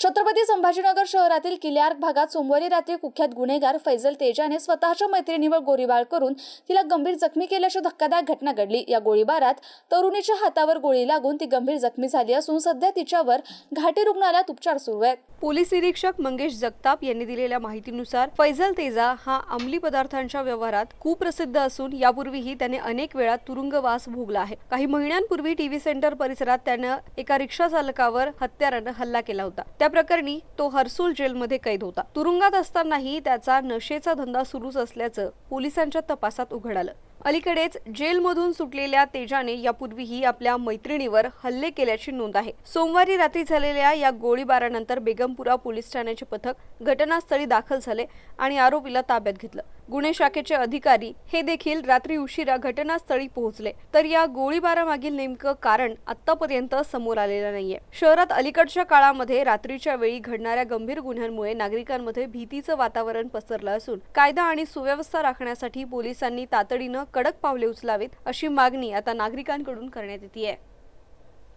छत्रपती संभाजीनगर शहरातील किल्यार्क भागात सोमवारी रात्री कुख्यात गुन्हेगार फैजल तेजाने स्वतःच्या मैत्रिणीवर गोळीबार करून तिला गंभीर जखमी केल्याची धक्कादायक घटना घडली. या गोळीबारात तरुणीच्या हातावर गोळी लागून ती गंभीर जखमी झाली असून सध्या तिच्यावर घाटी रुग्णालयात उपचार सुरू आहेत. पोलीस निरीक्षक मंगेश जगताप यांनी दिलेल्या माहितीनुसार फैजल तेजा हा अंमली पदार्थांच्या व्यवहारात कुप्रसिद्ध असून यापूर्वीही त्याने अनेक वेळा तुरुंगवास भोगला आहे. काही महिन्यांपूर्वी टीव्ही सेंटर परिसरात त्यानं एका रिक्षा चालकावर हत्यारानं हल्ला केला होता. त्या प्रकरणी तो हर्सूल जेलमध्ये कैद होता. तुरुंगात असतानाही त्याचा नशेचा धंदा सुरूच असल्याचं पोलिसांच्या तपासात उघड आलं अलीकडेच जेलमधून सुटलेल्या तेजाने यापूर्वीही आपल्या मैत्रिणीवर हल्ले केल्याची नोंद आहे. सोमवारी रात्री झालेल्या या गोळीबारानंतर बेगमपुरा पोलीस ठाण्याचे पथक घटनास्थळी दाखल झाले आणि आरोपीला ताब्यात घेतलं. गुन्हे शाखेचे अधिकारी हे देखील रात्री उशिरा घटनास्थळी पोहोचले. तर या गोळीबारामागील नेमकं कारण आतापर्यंत समोर आलेलं नाहीये. शहरात अलीकडच्या काळामध्ये रात्रीच्या वेळी घडणाऱ्या गंभीर गुन्ह्यांमुळे नागरिकांमध्ये भीतीचं वातावरण पसरलं असून कायदा आणि सुव्यवस्था राखण्यासाठी पोलिसांनी तातडीनं कडक पावले उचलावीत अशी मागणी आता नागरिकांकडून करण्यात येते